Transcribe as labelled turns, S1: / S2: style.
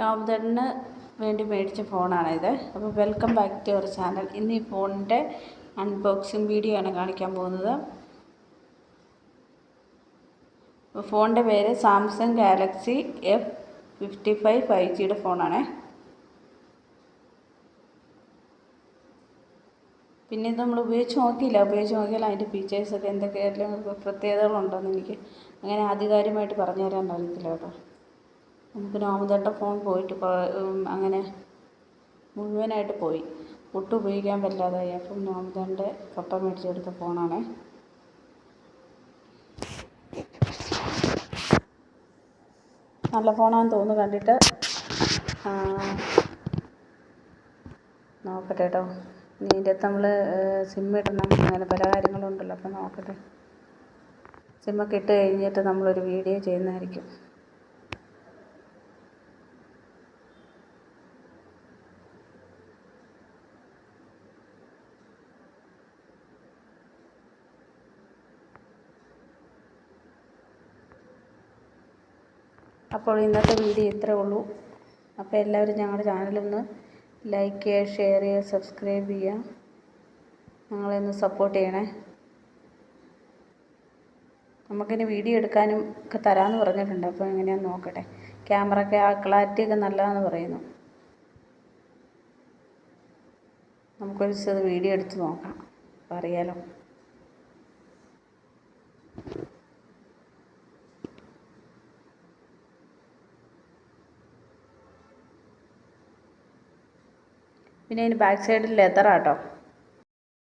S1: നവംതറിന് വേണ്ടി മേടിച്ച ഫോണാണിത്. അപ്പോൾ welcome back to our channel ഇന്ന് ഈ ഫോണിന്റെ അൺബോക്സിങ് വീഡിയോ ആണ് കാണിക്കാൻ പോകുന്നത്. ഫോണിന്റെ പേര് Samsung Galaxy F fifty five five ജിയുടെ ഫോണാണ്. പിന്നെ ഇത് നമ്മൾ ഉപയോഗിച്ച് നോക്കിയില്ല. ഉപയോഗിച്ച് നോക്കിയാൽ അതിന്റെ ഫീച്ചേഴ്സൊക്കെ എന്തൊക്കെയെല്ലാം പ്രത്യേകതകളുണ്ടോയെന്ന് എനിക്ക് അങ്ങനെ ആധികാരികമായിട്ട് പറഞ്ഞു തരാൻ അറിയത്തില്ല കേട്ടോ. നമുക്ക് നോമതട്ട ഫോൺ പോയിട്ട് അങ്ങനെ മുഴുവനായിട്ട് പോയി. ഒട്ടും ഉപയോഗിക്കാൻ പറ്റാതായി അപ്പം നോമതന്റെ പപ്പ മേടിച്ചെടുത്ത ഫോണാണ് നല്ല ഫോണാണെന്ന് തോന്നുന്നു കണ്ടിട്ട്. നോക്കട്ടെ കേട്ടോ നീന്റെ നമ്മൾ സിം ഇടണം. അങ്ങനെ പല കാര്യങ്ങളുണ്ടല്ലോ. അപ്പം നോക്കട്ടെ. സിമ്മൊക്കെ ഇട്ട് കഴിഞ്ഞിട്ട് നമ്മളൊരു വീഡിയോ ചെയ്യുന്നതായിരിക്കും. അപ്പോൾ ഇന്നത്തെ വീഡിയോ ഇത്രേ ഉള്ളൂ. അപ്പോൾ എല്ലാവരും ഞങ്ങളുടെ ചാനലൊന്ന് ലൈക്ക് ചെയ്യുക ഷെയർ ചെയ്യുക സബ്സ്ക്രൈബ് ചെയ്യുക. ഞങ്ങളെ ഒന്ന് സപ്പോർട്ട് ചെയ്യണേ. നമുക്കിനി വീഡിയോ എടുക്കാനും ഒക്കെ തരാമെന്ന് പറഞ്ഞിട്ടുണ്ട്. അപ്പോൾ എങ്ങനെയാണെന്ന് നോക്കട്ടെ. ക്യാമറയൊക്കെ ആ ക്ലാരിറ്റി ഒക്കെ നല്ലതാണെന്ന് പറയുന്നു. നമുക്കൊരു വീഡിയോ എടുത്ത് നോക്കാം. അപ്പോൾ അറിയാലോ. പിന്നെ അതിന് ബാക്ക് സൈഡിൽ ലെതറാട്ടോ